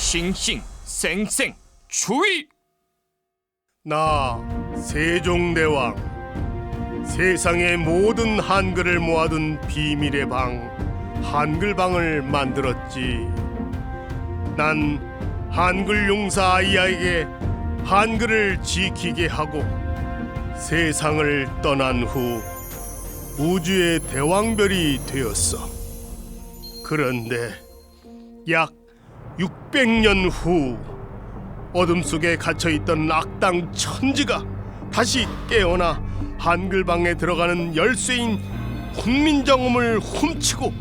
싱싱 쌩쌩 추위! 나 세종대왕 세상의 모든 한글을 모아둔 비밀의 방 한글방을 만들었지. 난 한글 용사 아이에게 한글을 지키게 하고 세상을 떠난 후 우주의 대왕별이 되었어. 그런데 약 600년 후 어둠 속에 갇혀 있던 악당 천지가 다시 깨어나 한글방에 들어가는 열쇠인 훈민정음을 훔치고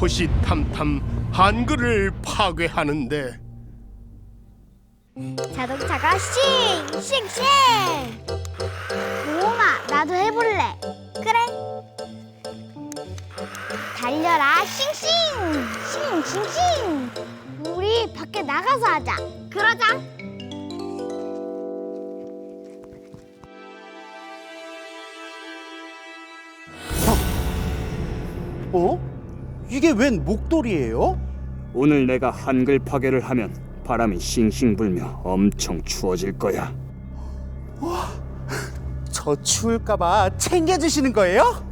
호시탐탐 한글을 파괴하는데 자동차가 싱! 싱! 싱! 모마 나도 해볼래 그래 달려라 싱싱! 싱! 싱! 싱! 우리 밖에 나가서 하자 그러자 어? 이게 웬 목도리예요? 오늘 내가 한글 파괴를 하면 바람이 싱싱 불며 엄청 추워질 거야. 저 추울까봐 챙겨주시는 거예요?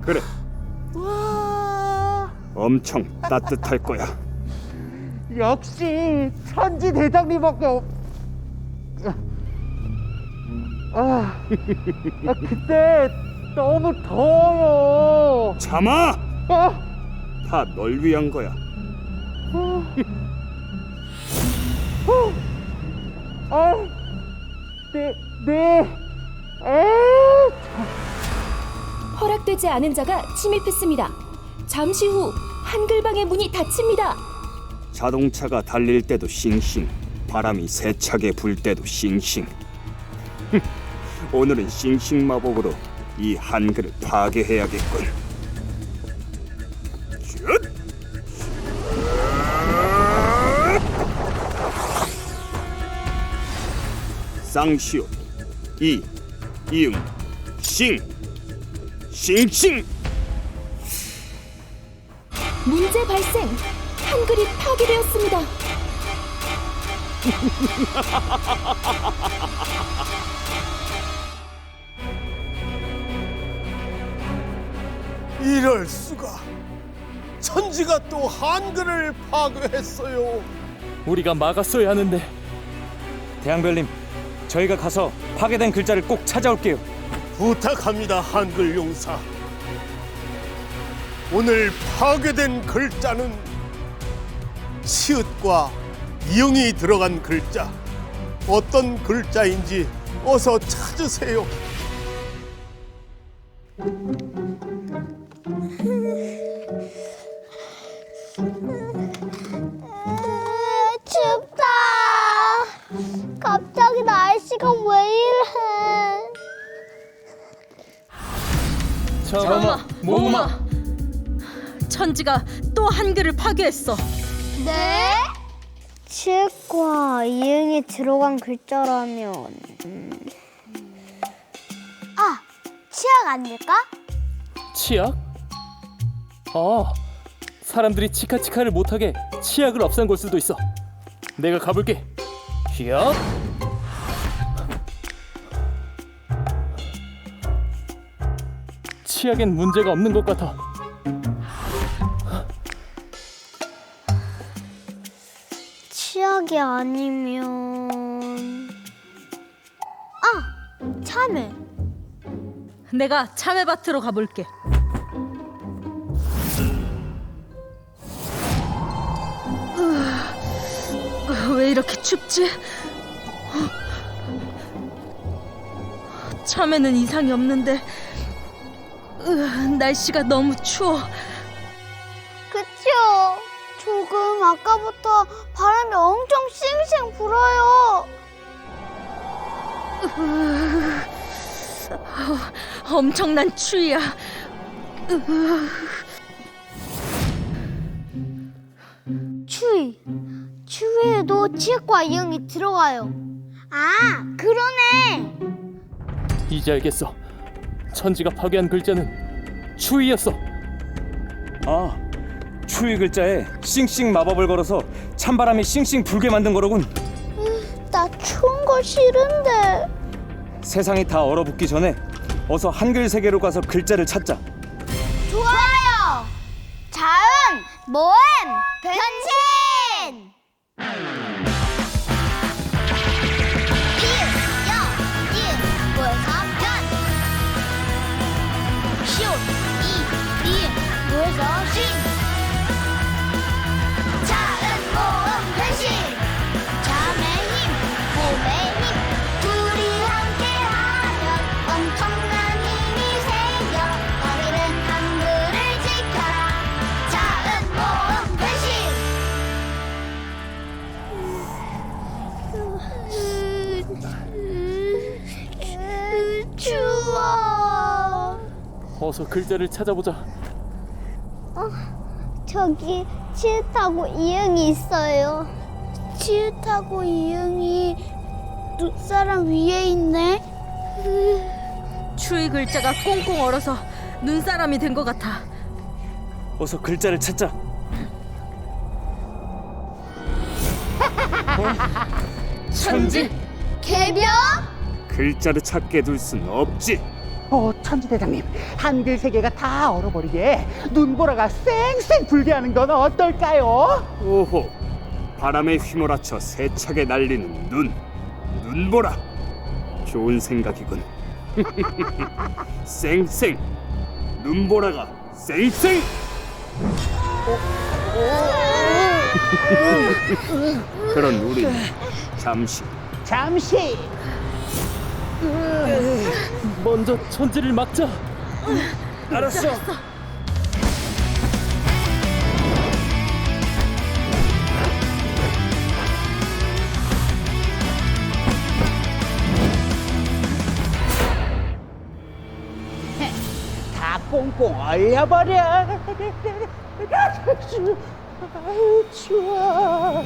그래, 와, 엄청 따뜻할 거야. 역시 천지 대장님밖에 없. 아, 아 그때 너무 더워요. 참아! 아, 다 널 위한 거야. 아, 네, 네. 에, 허락되지 않은 자가 침입했습니다. 잠시 후 한글방의 문이 닫힙니다. 자동차가 달릴 때도 싱싱, 바람이 세차게 불 때도 싱싱. 오늘은 싱싱 마법으로 이 한글을 파괴해야겠군. 슛! 쌍시옷 이 이응 싱 싱싱 문제 발생. 한글이 파괴되었습니다. 이럴 수가. 천지가 또 한글을 파괴했어요. 우리가 막았어야 하는데. 대왕별님 저희가 가서 파괴된 글자를 꼭 찾아올게요. 부탁합니다 한글 용사. 오늘 파괴된 글자는 치읓과 이응이 들어간 글자. 어떤 글자인지 어서 찾으세요. 으, 춥다. 갑자기 날씨가 왜 이래? 잠깐만, 모마. 천지가 또 한글을 파괴했어. 네? 치과 이응이 들어간 글자라면 음. 아 치약 아닐까? 치약? 아 사람들이 치카치카를 못하게 치약을 없앤 걸 수도 있어 내가 가볼게 히압 치약엔 문제가 없는 것 같아 치약이 아니면 아 참외 내가 참외밭으로 가볼게. 으, 왜 이렇게 춥지? 참외는 이상이 없는데 으, 날씨가 너무 추워. 그치요 조금 아까부터 바람이 엄청 쌩쌩 불어요. 엄청난 추위야. 추위. 추위에도 치약과 이응이 들어가요. 아 그러네. 이제 알겠어. 천지가 파괴한 글자는 추위였어. 아, 추 추위 글자에 싱싱 마법을 걸어서 찬바람이 싱싱 불게 만든 거로군. 나 추운 거 싫은데. 세상이 다 얼어붙기 전에 어서 한글 세계로 가서 글자를 찾자. 좋아요. 자은 모음 변신. 추워. 어서 글자를 찾아보자. 저기 치읓하고 이응이 있어요. 치읓하고 이응이 눈사람 위에 있네. 추위 글자가 꽁꽁 얼어서 눈사람이 된 것 같아. 어서 글자를 찾자. 어? 천지? 개벽? 글자를 찾게 둘 순 없지. 어, 천지대장님, 한글 세계가 다 얼어버리게 눈보라가 쌩쌩 불게 하는 건 어떨까요? 오호, 바람에 휘몰아쳐 세차게 날리는 눈, 눈보라. 좋은 생각이군. 쌩쌩, 눈보라가 쌩쌩. 그런 우리는 잠시 잠시 먼저 천지를 막자. 알았어. 얼려버려. 아유, 추워.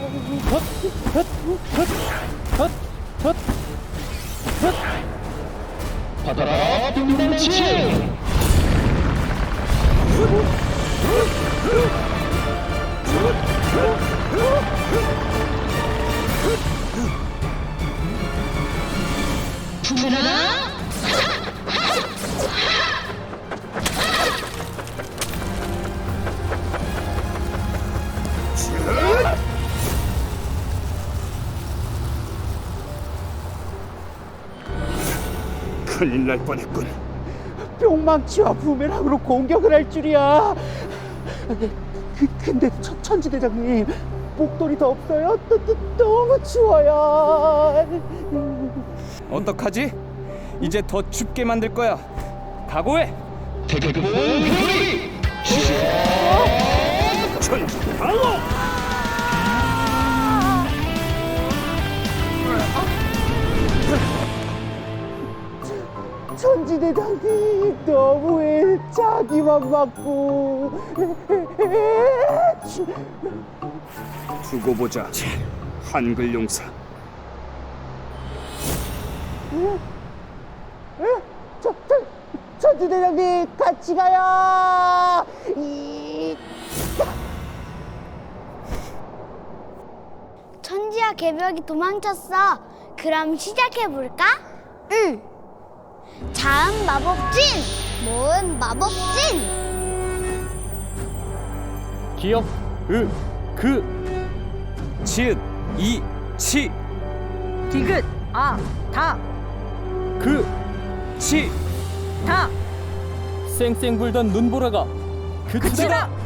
큰일 날 뻔했군. 뿅망치와 부메랑으로 공격을 할 줄이야. 그, 근데 천, 천지 대장님, 목도리 더 없어요? 또, 또, 너무 추워요. 어떡하지? 이제 더 춥게 만들 거야. 각오해. 천지 방어. 천지대장님, 너무해. 자기만 맞고. 두고 보자. 한글 용사. 저, 저, 천지대장님, 같이 가요. 이... 천지와 개벽이 도망쳤어. 그럼 시작해 볼까? 응. 자음 마법진, 모음 마법진. 기억, 으, 그, 치읓, 이, 치, 디귿, 아, 다, 그, 치. 다, 쌩쌩 불던 눈보라가 그치다. 눈보라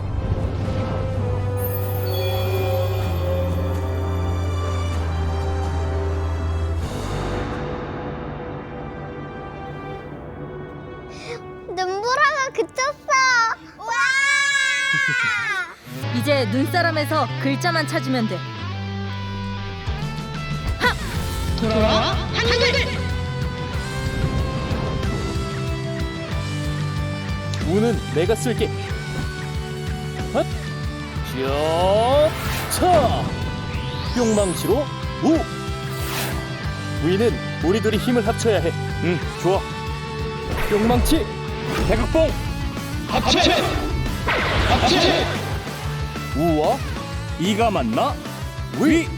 그쳤어. 와! 이제 눈사람에서 글자만 찾으면 돼. 우는 내가 쓸게. 헛, 쭉, 차. 뿅망치로 우. 위는 우리 둘이 힘을 합쳐야 해. 응, 좋아. 뿅망치, 대극봉, 합체, 합체. 우와 이가 맞나? 위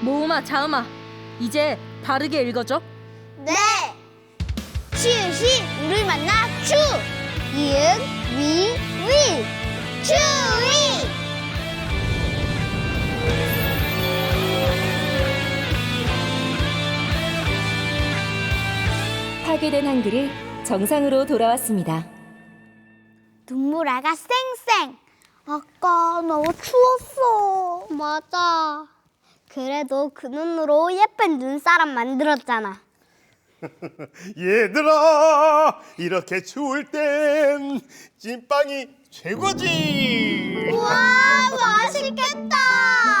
모음아 자음아 이제 바르게 읽어줘 네. 치읓이 우를 만나 추. 이응 파괴된 한글이 정상으로 돌아왔습니다. 눈물아가 쌩쌩. 아까 너무 추웠어. 맞아. 그래도 그 눈으로 예쁜 눈사람 만들었잖아. 얘들아 이렇게 추울 땐 찐빵이 최고지 와 맛있겠다.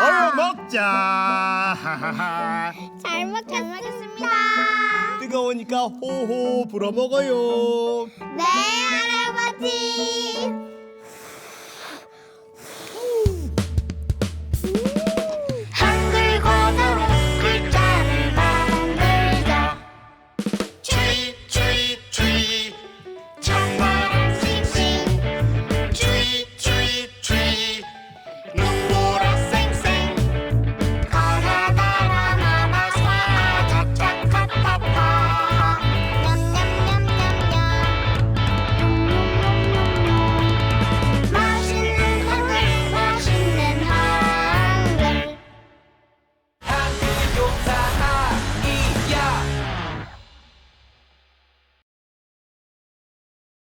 어여 먹자. 잘 먹겠습니다. 뜨거우니까 호호 불어 먹어요 네 할아버지.